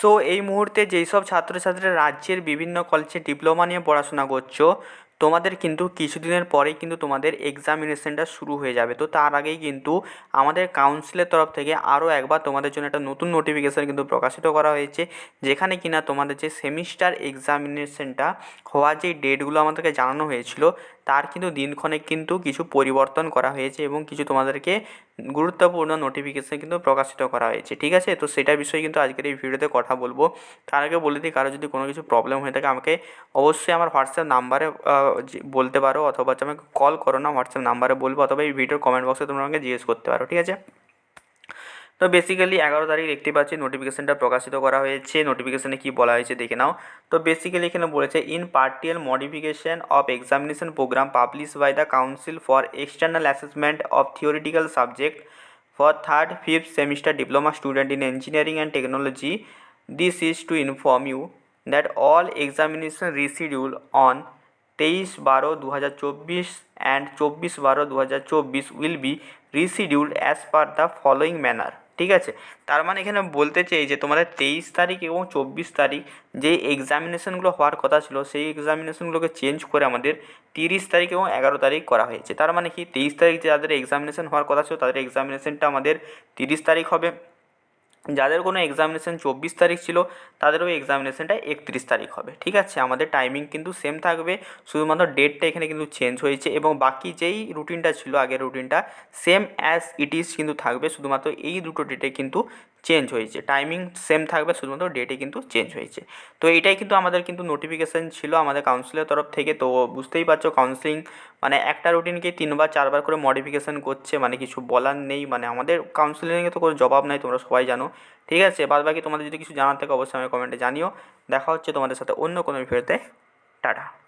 So এই মুহূর্তে যেই সব ছাত্রছাত্রীরা রাজ্যের বিভিন্ন কলেজে ডিপ্লোমা নিয়ে পড়াশোনা করছ, তোমাদের কিন্তু কিছুদিনের পরেই কিন্তু তোমাদের এক্সামিনেশনটা শুরু হয়ে যাবে। তো তার আগেই কিন্তু আমাদের কাউন্সিলের তরফ থেকে আরও একবার তোমাদের জন্য একটা নতুন নোটিফিকেশান কিন্তু প্রকাশিত করা হয়েছে, যেখানে কিনা তোমাদের যে সেমিস্টার এক্সামিনেশনটা হওয়ার যেই ডেটগুলো আমাদেরকে জানানো হয়েছিল তার কিন্তু দিনক্ষণেক কিন্তু কিছু পরিবর্তন করা হয়েছে এবং কিছু তোমাদেরকে গুরুত্বপূর্ণ নোটিফিকেশান কিন্তু প্রকাশিত করা হয়েছে, ঠিক আছে? তো সেটা বিষয়ে কিন্তু আজকের এই ভিডিওতে কথা বলব। তার আগে বলে দিই, কারও যদি কোনো কিছু প্রবলেম হয়ে থাকে আমাকে অবশ্যই আমার হোয়াটসঅ্যাপ নাম্বারে বলতে পারো অথবা আমাকে কল করো না হোয়াটসঅ্যাপ নাম্বারে বলব অথবা এই ভিডিওর কমেন্ট বক্সে তোমরা আমাকে জিজ্ঞেস করতে পারো, ঠিক আছে? তো বেসিক্যালি এগারো তারিখ দেখতে পাচ্ছি নোটিফিকেশানটা প্রকাশিত করা হয়েছে। নোটিফিকেশানে কী বলা হয়েছে দেখে নাও। তো বেসিক্যালি এখানে বলেছে in partial modification of examination program publish by the council for external assessment of theoretical subject for third fifth semester diploma student in engineering and technology this is to inform you that all examination reschedule on তেইশ বারো দু হাজার চব্বিশ and চব্বিশ বারো দু হাজার চব্বিশ will be rescheduled as per the following manner ঠিক আছে? তার মানে এখানে বলতে চাই যে তোমাদের তেইশ তারিখ এবং চব্বিশ তারিখ যে এক্সামিনেশনগুলো হওয়ার কথা ছিল, সেই এক্সামিনেশনগুলোকে চেঞ্জ করে আমাদের তিরিশ তারিখ এবং এগারো তারিখ করা হয়েছে। তার মানে কি? তেইশ তারিখ যাদের এক্সামিনেশন হওয়ার কথা ছিল, তাদের এক্সামিনেশনটা আমাদের তিরিশ তারিখ হবে। যাদের কোনো এক্সামিনেশন চব্বিশ তারিখ ছিল তাদেরও এক্সামিনেশনটা একত্রিশ তারিখ হবে। ঠিক আছে? আমাদের টাইমিং কিন্তু সেম থাকবে। শুধুমাত্র ডেটটা এখানে কিন্তু চেঞ্জ হয়েছে এবং বাকি যেই রুটিনটা ছিল, আগের রুটিনটা সেম অ্যাজ ইট ইজ কিন্তু থাকবে। শুধুমাত্র এই দুটো ডেটে কিন্তু চেঞ্জ হয়েছে। টাইমিং সেম থাকবে, শুধুমাত্র ডেটে কিন্তু চেঞ্জ হয়েছে। তো এটাই কিন্তু আমাদের কিন্তু নোটিফিকেশান ছিল আমাদের কাউন্সিলের তরফ থেকে। তো বুঝতেই পারছ কাউন্সিলিং মানে একটা রুটিনকে তিনবার, চারবার করে মডিফিকেশান করছে মানে কিছু বলার নেই মানে আমাদের কাউন্সিলিংয়ে তো কোনো জবাব নাই, তোমরা সবাই জানো। ঠিক আছে? বাদ বাকি তোমাদের যদি কিছু জানার থাকে, অবশ্যই আমাকে কমেন্টে জানিও। দেখা হচ্ছে তোমাদের সাথে অন্য কোনো ভিডিওতে টাটা।